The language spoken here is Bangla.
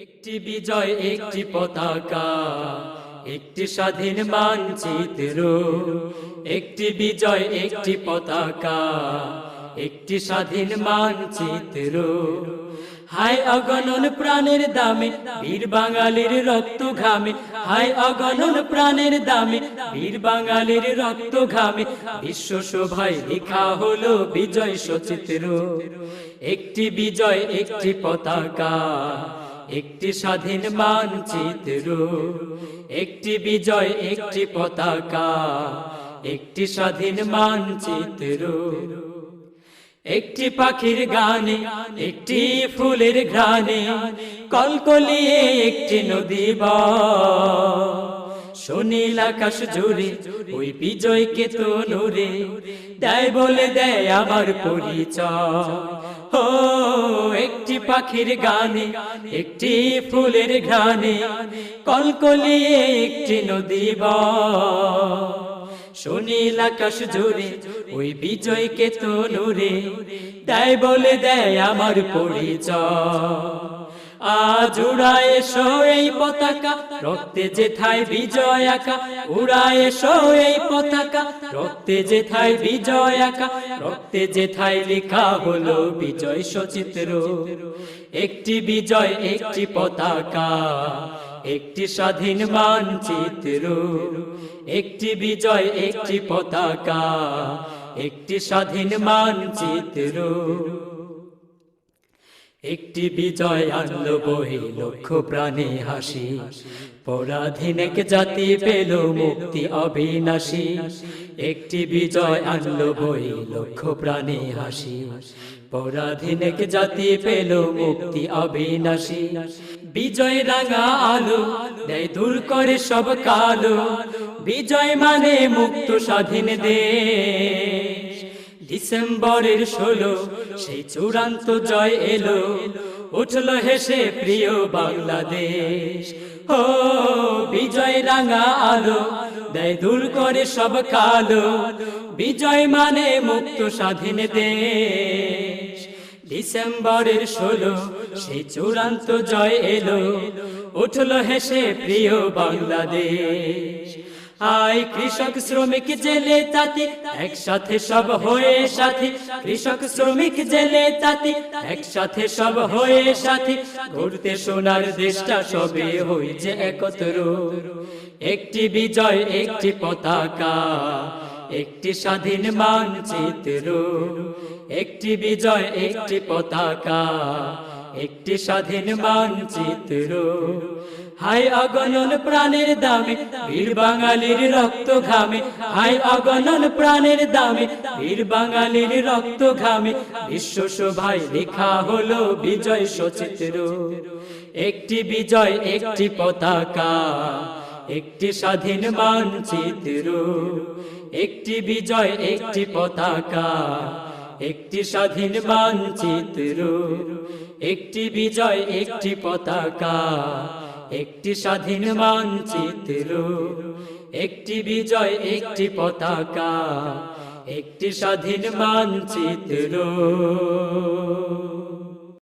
একটি বিজয়, একটি পতাকা, একটি স্বাধীন মানচিত্র, একটি বিজয়, একটি পতাকা, একটি স্বাধীন মানচিত্র। হায় অগণন প্রাণের দামে বীর বাঙালির রক্ত ঘামে হায় অগণন প্রাণের দামে বীর বাঙালির রক্ত ঘামে বিশ্ব শোভায় লেখা হলো বিজয় সচিত্র। একটি বিজয়, একটি পতাকা একটি স্বাধীন মানচিত্র, একটি বিজয়, একটি পতাকা, একটি স্বাধীন মানচিত্র, একটি পাখির গানে, একটি ফুলের ঘ্রাণে, কলকলিয়ে একটি নদী বা সুনীল আকাশ জুড়ে, ওই বিজয়কে তো নূরে দেয় বলে দেয় আমার পরিচয়। ও, একটি পাখির গানে, একটি ফুলের ঘ্রাণে কলকলিয়ে একটি নদী বা সুনীল আকাশ জুড়ে, ওই বিজয়কে তো নূরে দেয় বলে দেয় আমার পরিচয়। আজ উড়ায় এসো এই পতাকা, রক্তে যেথায় বিজয় আঁকা। উড়ায় এসো এই পতাকা, রক্তে যেথায় বিজয় আঁকা। রক্তে যেথায় লেখা হলো বিজয় সচিত্র। একটি বিজয়, একটি পতাকা, একটি স্বাধীন মানচিত্র। একটি বিজয়, একটি পতাকা, একটি স্বাধীন মানচিত্র। একটি বিজয় আনলো বহি লক্ষ প্রাণে হাসি। পরাধীনক জাতি পেল মুক্তি অবিনাশী। একটি বিজয় আনলো বহি লক্ষ প্রাণে হাসি। পরাধীনক জাতি পেল মুক্তি অবিনাশী। বিজয় রাঙা আলো, দেয় দূর করে সব কালো। বিজয় মানে মুক্ত স্বাধীন দেশ। ডিসেম্বরের ষোলো, সেই চূড়ান্ত জয় এলো। উঠল হেসে, প্রিয় বাংলাদেশ ও বিজয় রাঙা আলো, দেয় দূর করে সব কালো। বিজয় মানে মুক্ত স্বাধীন দেশ। ডিসেম্বরের ষোলো, সেই চূড়ান্ত জয় এলো। উঠল হেসে, প্রিয় বাংলাদেশ আয় কৃষক শ্রমিক জেলে তাতে, একসাথে সব হয়ে সাথে। কৃষক শ্রমিক জেলে তাতে, একসাথে সব হয়ে সাথে। ঘুরতে সোনার দেশটা সবে হয়েছে একত্র। একটি বিজয়, একটি পতাকা, একটি স্বাধীন মানচিত্র। একটি বিজয়, একটি পতাকা একটি স্বাধীন মানচিত্র। হাই অগণন প্রাণের দামে, বীর বাঙালির রক্ত ঘামে। হাই অগণন প্রাণের দামে, বীর বাঙালির রক্ত ঘামে। বিশ্ব শোভায় লেখা হলো বিজয় সচিত্র। একটি বিজয়, একটি পতাকা, একটি স্বাধীন মানচিত্র। একটি বিজয়, একটি পতাকা, একটি স্বাধীন মানচিত্র। একটি বিজয় একটি পতাকা একটি স্বাধীন মানচিত্র একটি বিজয় একটি পতাকা একটি স্বাধীন মানচিত্র।